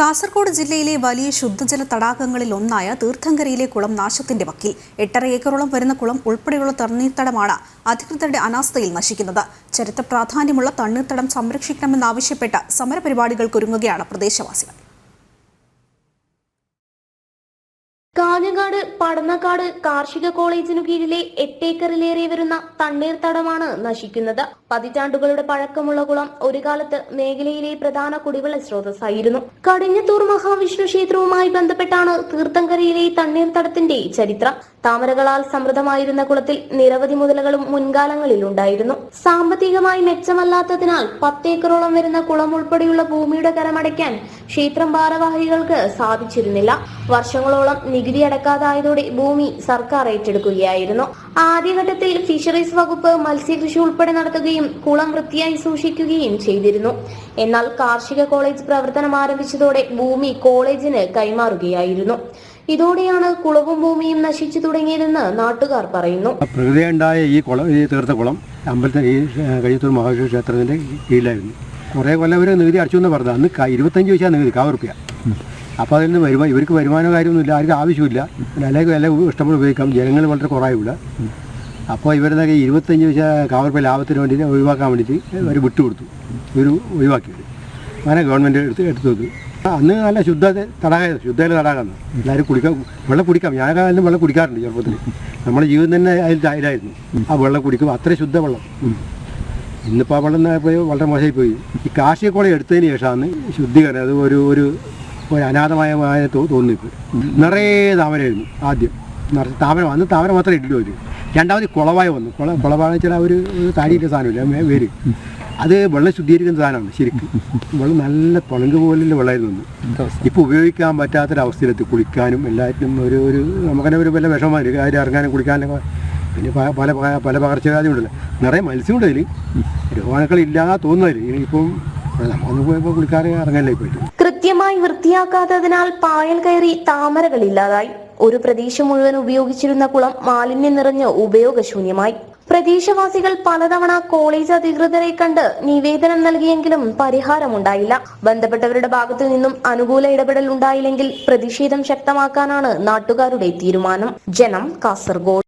കാസർഗോഡ് ജില്ലയിലെ വലിയ ശുദ്ധജല തടാകങ്ങളിൽ ഒന്നായ തീർത്ഥങ്കരയിലെ കുളം നാശത്തിന്റെ വക്കിൽ എട്ടര ഏക്കറോളം വരുന്ന കുളം ഉൾപ്പെടെയുള്ള തണ്ണീർത്തടമാണ് അധികൃതരുടെ അനാസ്ഥയിൽ നശിക്കുന്നത്. ചരിത്ര പ്രാധാന്യമുള്ള തണ്ണീർത്തടം സംരക്ഷിക്കണമെന്നാവശ്യപ്പെട്ട സമരപരിപാടികൾക്കൊരുങ്ങുകയാണ് പ്രദേശവാസികൾ. കാഞ്ഞങ്ങാട് പടന്നക്കാട് കാർഷിക കോളേജിനു കീഴിലെ എട്ടേക്കറിലേറെ വരുന്ന തണ്ണീർത്തടമാണ് നശിക്കുന്നത്. പതിറ്റാണ്ടുകളുടെ പഴക്കമുള്ള കുളം ഒരു കാലത്ത് മേഖലയിലെ പ്രധാന കുടിവെള്ള സ്രോതസ്സായിരുന്നു. കടിഞ്ഞത്തൂർ മഹാവിഷ്ണു ക്ഷേത്രവുമായി ബന്ധപ്പെട്ടാണ് തീർത്ഥങ്കരയിലെ തണ്ണീർത്തടത്തിന്റെ ചരിത്രം. താമരകളാൽ സമൃദ്ധമായിരുന്ന കുളത്തിൽ നിരവധി മുതലകളും മുൻകാലങ്ങളിൽ ഉണ്ടായിരുന്നു. സാമ്പത്തികമായി മെച്ചമല്ലാത്തതിനാൽ പത്തേക്കറോളം വരുന്ന കുളം ഉൾപ്പെടെയുള്ള ഭൂമിയുടെ കരമടയ്ക്കാൻ ക്ഷേത്രം ഭാരവാഹികൾക്ക് സാധിച്ചിരുന്നില്ല. വർഷങ്ങളോളം നികുതി അടക്കാതായതോടെ ഭൂമി സർക്കാർ ഏറ്റെടുക്കുകയായിരുന്നു. ആദ്യഘട്ടത്തിൽ ഫിഷറീസ് വകുപ്പ് മത്സ്യകൃഷി ഉൾപ്പെടെ നടത്തുകയും കുളം വൃത്തിയായി സൂക്ഷിക്കുകയും ചെയ്തിരുന്നു. എന്നാൽ കാർഷിക കോളേജ് പ്രവർത്തനം ആരംഭിച്ചതോടെ ഭൂമി കോളേജിന് കൈമാറുകയായിരുന്നു. ഇതോടെയാണ് കുളവും ഭൂമിയും നശിച്ചു തുടങ്ങിയതെന്ന് നാട്ടുകാർ പറയുന്നു. പ്രകൃതിയുണ്ടായ ഈ കുളം ഈ തീർത്ത കുളം അമ്പലത്തിൽ ഈ കഴിയത്തൂർ മഹാവിഷ്ണു ക്ഷേത്രത്തിന്റെ കീഴിലായിരുന്നു. കുറേ കൊല്ലം ഇവർ നികുതി അടച്ചു എന്ന് പറഞ്ഞത്. അന്ന് ഇരുപത്തഞ്ച് പൈസ നികുതി കാവറുപ്പ്യ അപ്പോൾ അതിൽ നിന്ന് വരുമാനം ഇവർക്ക് വരുമാനം കാര്യമൊന്നുമില്ല ആർക്കും ആവശ്യമില്ല. അല്ലെങ്കിൽ വില ഇഷ്ടംപോലെ ഉപയോഗിക്കാം. ജനങ്ങൾ വളരെ കുറവില്ല അപ്പോൾ ഇവരുടെ ഇരുപത്തഞ്ച് പൈസ കാവറുപ്പ്യ ലാഭത്തിന് വേണ്ടിയിട്ട് ഒഴിവാക്കാൻ വേണ്ടിയിട്ട് അവർ വിട്ടുകൊടുത്തു. ഇവർ ഒഴിവാക്കി ഇവർ. അങ്ങനെ ഗവൺമെന്റ് എടുത്ത് എടുത്തു വെക്കും അന്ന് നല്ല ശുദ്ധ തടാകം ശുദ്ധയിൽ തടാകം എല്ലാവരും കുടിക്കാൻ വെള്ളം കുടിക്കാം. ഞാൻ കാലത്തും വെള്ളം കുടിക്കാറുണ്ട് ചെറുപ്പത്തിൽ നമ്മുടെ ജീവിതം തന്നെ അതിൽ അതിലായിരുന്നു ആ വെള്ളം കുടിക്കും അത്ര ശുദ്ധ വെള്ളം. ഇന്നിപ്പോൾ വെള്ളം പോയി വളരെ മോശമായി പോയി ഈ കാർഷിക കോളേജ് എടുത്തതിന് ശേഷമാണ് ശുദ്ധീകരണം. അത് ഒരു ഒരു ഒരു അനാഥമായ മായ തോന്നി ഇപ്പോൾ നിറയെ താമരയായിരുന്നു ആദ്യം. നിറച്ച് താമര വന്ന് താമര മാത്രമേ ഇട്ടില്ല ഒരു രണ്ടാമത് കുളവായ വന്നു. കുള കുളവാന്ന് വെച്ചാൽ ഒരു താടിയിട്ട സാധനമില്ല വേര്. അത് വെള്ളം ശുദ്ധീകരിക്കുന്ന സാധനമാണ് ശരിക്കും. വെള്ളം നല്ല പുളങ്ക് പോലുള്ള വെള്ളമായിരുന്നു ഇപ്പോൾ ഉപയോഗിക്കാൻ പറ്റാത്തൊരവസ്ഥയിലെത്തി കുളിക്കാനും എല്ലാറ്റിനും ഒരു ഒരു നമുക്കന്നെ ഒരു വല്ല വിഷമമായിരിക്കും. കാര്യം ഇറങ്ങാനും കുളിക്കാനൊക്കെ പിന്നെ പല പല പകർച്ചവ്യാധി ഉണ്ടല്ലോ. നിറയെ മത്സ്യമുണ്ട് അതിൽ രോഗാണുക്കൾ ഇല്ലാതെ തോന്നുന്നതിൽ ഇനിയിപ്പം കൃത്യമായി വൃത്തിയാക്കാത്തതിനാൽ പായൽ കയറി താമരകൾ ഇല്ലാതായി. ഒരു പ്രദേശം മുഴുവൻ ഉപയോഗിച്ചിരുന്ന കുളം മാലിന്യം നിറഞ്ഞ് ഉപയോഗശൂന്യമായി. പ്രദേശവാസികൾ പലതവണ കോളേജ് അധികൃതരെ കണ്ട് നിവേദനം നൽകിയെങ്കിലും പരിഹാരമുണ്ടായില്ല. ബന്ധപ്പെട്ടവരുടെ ഭാഗത്തു നിന്നും അനുകൂല ഇടപെടൽ ഉണ്ടായില്ലെങ്കിൽ പ്രതിഷേധം ശക്തമാക്കാനാണ് നാട്ടുകാരുടെ തീരുമാനം. ജനം കാസർഗോഡ്.